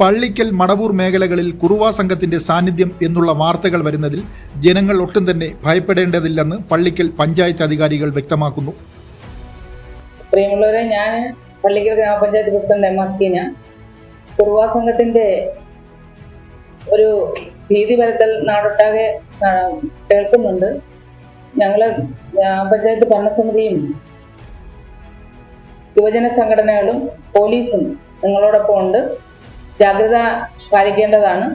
പള്ളിക്കൽ മടവൂർ മേഖലകളിൽ കുറുവാ സംഘത്തിന്റെ സാന്നിധ്യം എന്നുള്ള വാർത്തകൾ വരുന്നതിൽ ജനങ്ങൾ ഒട്ടും തന്നെ ഭയപ്പെടേണ്ടതില്ലെന്ന് പള്ളിക്കൽ പഞ്ചായത്ത് അധികാരികൾ വ്യക്തമാക്കുന്നു. പ്രിയമുള്ളവരെ ഞാൻ പള്ളിക്കൽ ഗ്രാമപഞ്ചായത്ത് പ്രസിഡന്റ് എം എസ് കുറുവാ സംഘത്തിന്റെ ഒരു ഭീതി പരത്തൽ നാടൊട്ടാകെ കേൾക്കുന്നുണ്ട്. ഞങ്ങൾ ഗ്രാമപഞ്ചായത്ത് ഭരണസമിതിയും യുവജന സംഘടനകളും പോലീസും നിങ്ങളോടൊപ്പം ഉണ്ട് ജാഗ്രത പാലിക്കേണ്ടതാണ്.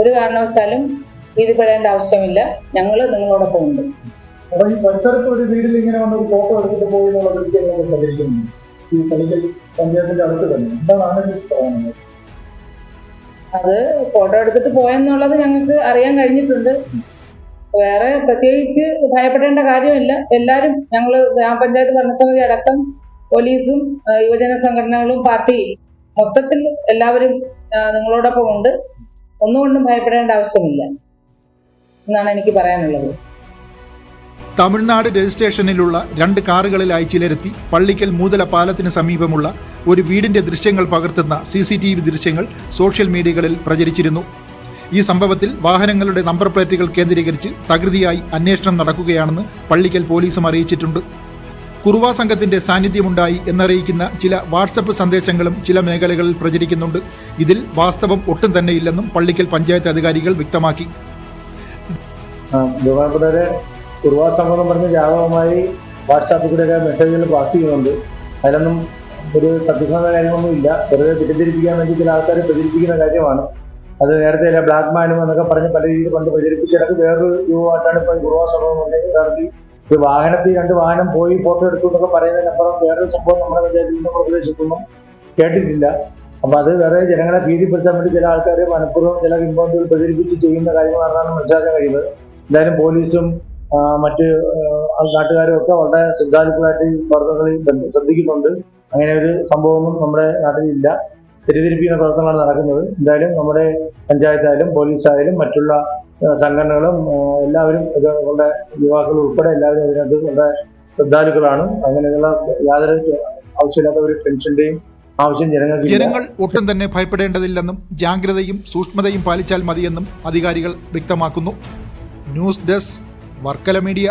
ഒരു കാരണവശാലും ഭീതിപ്പെടേണ്ട ആവശ്യമില്ല. ഞങ്ങൾ നിങ്ങളോടൊപ്പം ഉണ്ട്. അപ്പൊ ഈ പരിസരത്ത് ഒരു വീട്ടിൽ ഇങ്ങനെ വന്ന് ഒരു ഫോട്ടോ എടുത്തിട്ട് പോയി എന്നുള്ള ദൃശ്യങ്ങളൊക്കെ പ്രചരിക്കുന്നു ഈ പഞ്ചായത്തിന്റെ അടുത്ത് തന്നെ. എന്താണ് അത് ഫോട്ടോ എടുത്തിട്ട് പോയെന്നുള്ളത് ഞങ്ങൾക്ക് അറിയാൻ കഴിഞ്ഞിട്ടുണ്ട്. വേറെ പ്രത്യേകിച്ച് ഭയപ്പെടേണ്ട കാര്യമില്ല. എല്ലാരും ഞങ്ങൾ ഗ്രാമപഞ്ചായത്ത് ഭരണസമിതി അടക്കം പോലീസും യുവജന സംഘടനകളും പാർട്ടി മൊത്തത്തിൽ എല്ലാവരും നിങ്ങളോടൊപ്പം ഉണ്ട്. ഒന്നുകൊണ്ടും ഭയപ്പെടേണ്ട ആവശ്യമില്ല എന്നാണ് എനിക്ക് പറയാനുള്ളത്. തമിഴ്നാട് രജിസ്ട്രേഷനിലുള്ള രണ്ട് കാറുകളിലായി ചിലരെത്തി പള്ളിക്കൽ മൂതല പാലത്തിന് സമീപമുള്ള ഒരു വീടിന്റെ ദൃശ്യങ്ങൾ പകർത്തുന്ന സി സി ടി വി ദൃശ്യങ്ങൾ സോഷ്യൽ മീഡിയകളിൽ പ്രചരിച്ചിരുന്നു. ഈ സംഭവത്തിൽ വാഹനങ്ങളുടെ നമ്പർ പ്ലേറ്റുകൾ കേന്ദ്രീകരിച്ച് തകൃതിയായി അന്വേഷണം നടക്കുകയാണെന്ന് പള്ളിക്കൽ പോലീസും അറിയിച്ചിട്ടുണ്ട്. കുറുവാ സംഘത്തിന്റെ സാന്നിധ്യമുണ്ടായി എന്നറിയിക്കുന്ന ചില വാട്സപ്പ് സന്ദേശങ്ങളും ചില മേഖലകളിൽ പ്രചരിക്കുന്നുണ്ട്. ഇതിൽ വാസ്തവം ഒട്ടും തന്നെ ഇല്ലെന്നും പള്ളിക്കൽ പഞ്ചായത്ത് അധികാരികൾ വ്യക്തമാക്കി. ബഹുമാനപ്പെട്ടവരെ കുറുവാ സംഘം പറഞ്ഞ് വ്യാപകമായി വാട്സാപ്പിൽ കൂടെയൊക്കെ മെസ്സേജുകൾ പാസ് ചെയ്യുന്നുണ്ട്. അതിലൊന്നും ഒരു സത്യസന്ധ കാര്യമൊന്നും ഇല്ല. വെറുതെ തെറ്റിദ്ധരിപ്പിക്കാൻ വേണ്ടി ചില ആൾക്കാർ പ്രചരിപ്പിക്കുന്ന കാര്യമാണ്. അത് നേരത്തെ ബ്ലാക്ക് മാനും എന്നൊക്കെ പറഞ്ഞ് പല രീതിയിൽ കൊണ്ട് പ്രചരിപ്പിച്ചിടക്ക് വേറൊരു യുവായിട്ടാണ് ഇപ്പോൾ കുറുവാ സംഭവം ഉണ്ടെങ്കിൽ ഒരു വാഹനത്തിൽ രണ്ട് വാഹനം പോയി ഫോട്ടോ എടുത്തു എന്നൊക്കെ പറയുന്നതിനപ്പുറം വേറൊരു സംഭവം നമ്മുടെ പഞ്ചായത്തിൽ നിന്നും പ്രദേശത്തൊന്നും കേട്ടിട്ടില്ല. അപ്പൊ അത് വേറെ ജനങ്ങളെ ഭീതിപ്പെടുത്താൻ വേണ്ടി ചില ആൾക്കാരെ മനഃപൂർവം ചില ഇമ്പോണ്ടുകൾ പ്രചരിപ്പിച്ച് ചെയ്യുന്ന കാര്യങ്ങളാണെന്നാണ് മനസ്സിലാക്കാൻ കഴിയുന്നത്. എന്തായാലും പോലീസും മറ്റ് നാട്ടുകാരും ഒക്കെ വളരെ ശ്രദ്ധാലുക്കളായിട്ട് ഈ വാർത്തകളിൽ ശ്രദ്ധിക്കുന്നുണ്ട്. അങ്ങനെ ഒരു സംഭവമൊന്നും നമ്മുടെ നാട്ടിൽ ഇല്ല തെറ്റിദ്ധരിപ്പിക്കുന്ന പ്രവർത്തനങ്ങളാണ് നടക്കുന്നത്. എന്തായാലും നമ്മുടെ പഞ്ചായത്തായാലും പോലീസായാലും മറ്റുള്ള സംഘടനകളും എല്ലാവരും വളരെ യുവാക്കൾ ഉൾപ്പെടെ എല്ലാവരും അതിനകത്ത് വളരെ ശ്രദ്ധാലുക്കളാണ്. അങ്ങനെയുള്ള യാതൊരു ആവശ്യമില്ലാത്ത ഒരു ടെൻഷന്റെയും ആവശ്യം ജനങ്ങൾക്ക് ജനങ്ങൾ ഒട്ടും തന്നെ ഭയപ്പെടേണ്ടതില്ലെന്നും ജാഗ്രതയും സൂക്ഷ്മതയും പാലിച്ചാൽ മതിയെന്നും അധികാരികൾ വ്യക്തമാക്കുന്നു. News desk Varkala media.